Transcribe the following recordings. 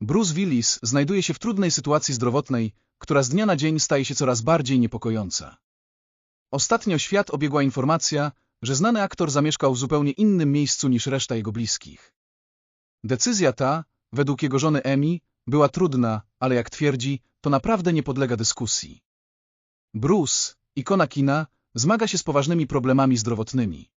Bruce Willis znajduje się w trudnej sytuacji zdrowotnej, która z dnia na dzień staje się coraz bardziej niepokojąca. Ostatnio świat obiegła informacja, że znany aktor zamieszkał w zupełnie innym miejscu niż reszta jego bliskich. Decyzja ta, według jego żony Emi, była trudna, ale jak twierdzi, to naprawdę nie podlega dyskusji. Bruce, ikona kina, zmaga się z poważnymi problemami zdrowotnymi.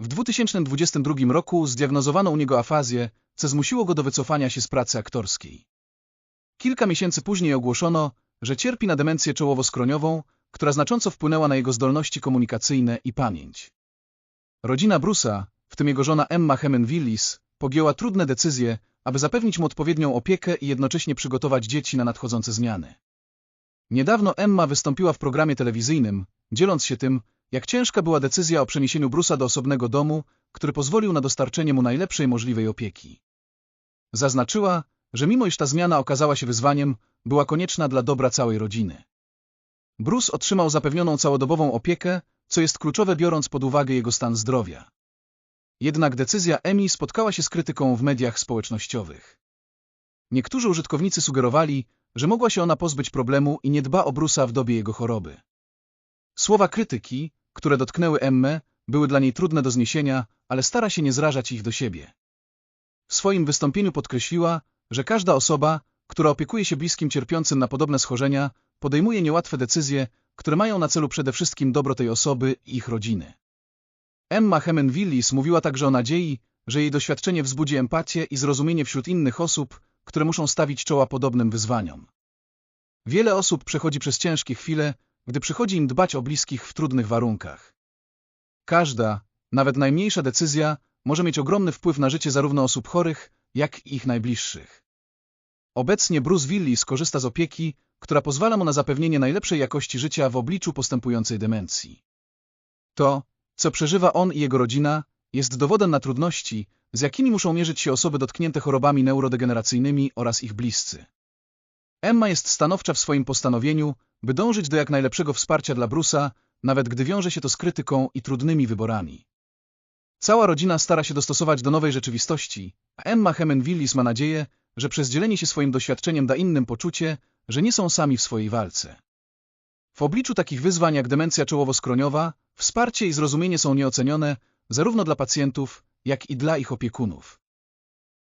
W 2022 roku zdiagnozowano u niego afazję, co zmusiło go do wycofania się z pracy aktorskiej. Kilka miesięcy później ogłoszono, że cierpi na demencję czołowo-skroniową, która znacząco wpłynęła na jego zdolności komunikacyjne i pamięć. Rodzina Bruce'a, w tym jego żona Emma Hemen Willis, podjęła trudne decyzje, aby zapewnić mu odpowiednią opiekę i jednocześnie przygotować dzieci na nadchodzące zmiany. Niedawno Emma wystąpiła w programie telewizyjnym, dzieląc się tym, jak ciężka była decyzja o przeniesieniu Bruce'a do osobnego domu, który pozwolił na dostarczenie mu najlepszej możliwej opieki. Zaznaczyła, że mimo iż ta zmiana okazała się wyzwaniem, była konieczna dla dobra całej rodziny. Bruce otrzymał zapewnioną całodobową opiekę, co jest kluczowe biorąc pod uwagę jego stan zdrowia. Jednak decyzja Emi spotkała się z krytyką w mediach społecznościowych. Niektórzy użytkownicy sugerowali, że mogła się ona pozbyć problemu i nie dba o Bruce'a w dobie jego choroby. Słowa krytyki, które dotknęły Emmę, były dla niej trudne do zniesienia, ale stara się nie zrażać ich do siebie. W swoim wystąpieniu podkreśliła, że każda osoba, która opiekuje się bliskim cierpiącym na podobne schorzenia, podejmuje niełatwe decyzje, które mają na celu przede wszystkim dobro tej osoby i ich rodziny. Emma Hemen Willis mówiła także o nadziei, że jej doświadczenie wzbudzi empatię i zrozumienie wśród innych osób, które muszą stawić czoła podobnym wyzwaniom. Wiele osób przechodzi przez ciężkie chwile, gdy przychodzi im dbać o bliskich w trudnych warunkach. Każda, nawet najmniejsza decyzja może mieć ogromny wpływ na życie zarówno osób chorych, jak i ich najbliższych. Obecnie Bruce Willis korzysta z opieki, która pozwala mu na zapewnienie najlepszej jakości życia w obliczu postępującej demencji. To, co przeżywa on i jego rodzina, jest dowodem na trudności, z jakimi muszą mierzyć się osoby dotknięte chorobami neurodegeneracyjnymi oraz ich bliscy. Emma jest stanowcza w swoim postanowieniu, by dążyć do jak najlepszego wsparcia dla Bruce'a, nawet gdy wiąże się to z krytyką i trudnymi wyborami. Cała rodzina stara się dostosować do nowej rzeczywistości, a Emma Hemen Willis ma nadzieję, że przez dzielenie się swoim doświadczeniem da innym poczucie, że nie są sami w swojej walce. W obliczu takich wyzwań jak demencja czołowo-skroniowa, wsparcie i zrozumienie są nieocenione zarówno dla pacjentów, jak i dla ich opiekunów.